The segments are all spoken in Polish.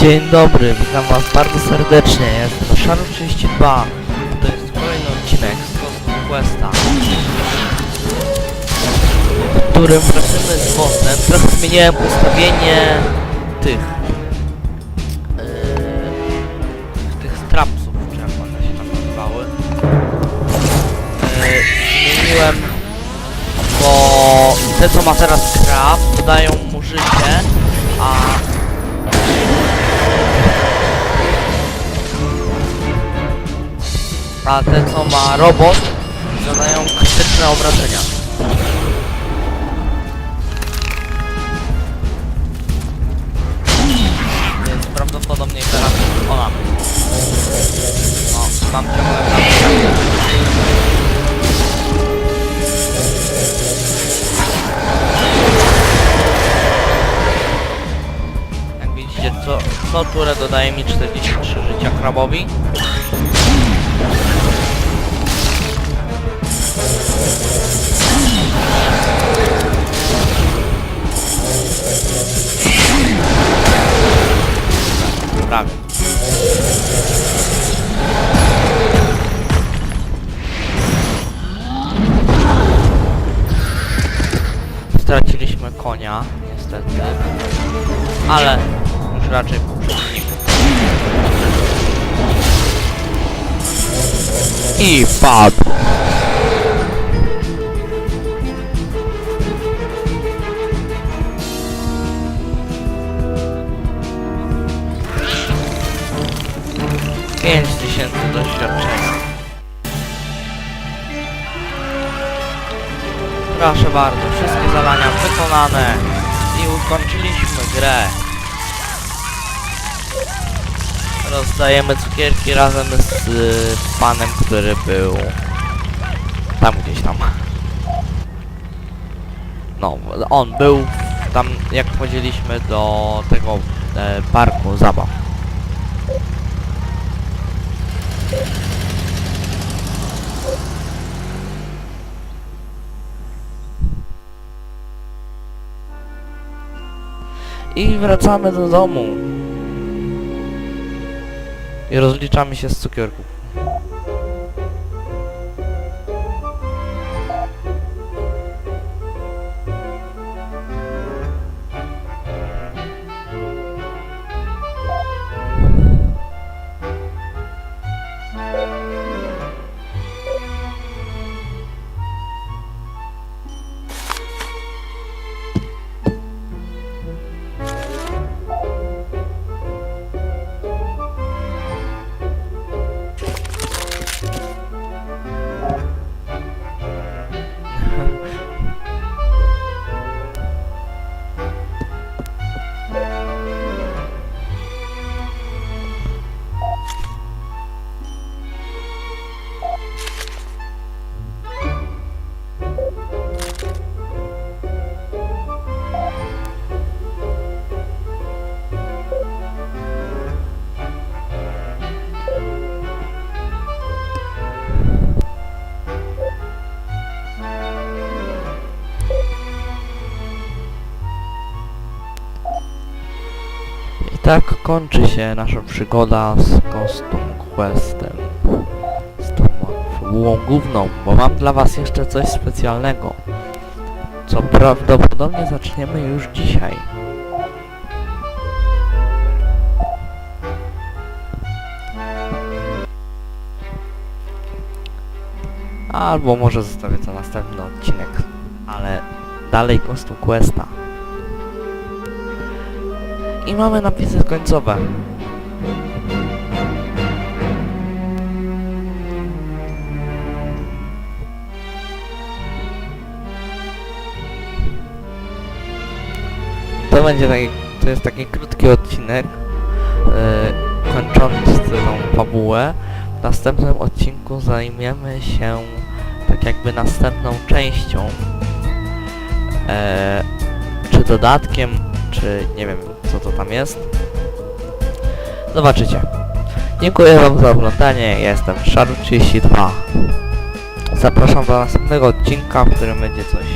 Dzień dobry, witam was bardzo serdecznie, jestem Sharu 32 To jest kolejny odcinek z Cosmo Questa W którym wracamy z bossem, trochę zmieniłem ustawienie tych yy, tych strapsów, czy jak one się tam nazywały. Yy, Zmieniłem bo te co ma teraz krab dodają mu życie, a a te co ma robot zadają krytyczne obrażenia. Więc prawdopodobnie teraz ona. No, mam ciągle Jak widzicie, co, co turę dodaje mi 43 życia krabowi. Konia, niestety. Ale już raczej po. I padł. Pięć tysięcy doświadczenia. Proszę bardzo, wszystkie zadania wykonane i ukończyliśmy grę. Rozdajemy cukierki razem z y, panem, który był tam gdzieś tam. No, on był tam, jak wchodziliśmy do tego e, parku zabaw. I wracamy do domu. I rozliczamy się z cukierków. Tak kończy się nasza przygoda z Costume Questem. Z tą fabułą główną, bo mam dla was jeszcze coś specjalnego. Co prawdopodobnie zaczniemy już dzisiaj. Albo może zostawię to następny odcinek, ale dalej Costume Questa. I mamy napisy końcowe. To będzie taki, to jest taki krótki odcinek, yy, kończący tą fabułę. W następnym odcinku zajmiemy się tak jakby następną częścią, e, czy dodatkiem, czy nie wiem co to tam jest. Zobaczycie. Dziękuję wam za oglądanie, ja jestem Sharu32. Zapraszam do następnego odcinka, w którym będzie coś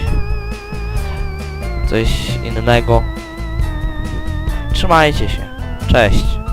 coś innego. Trzymajcie się. Cześć.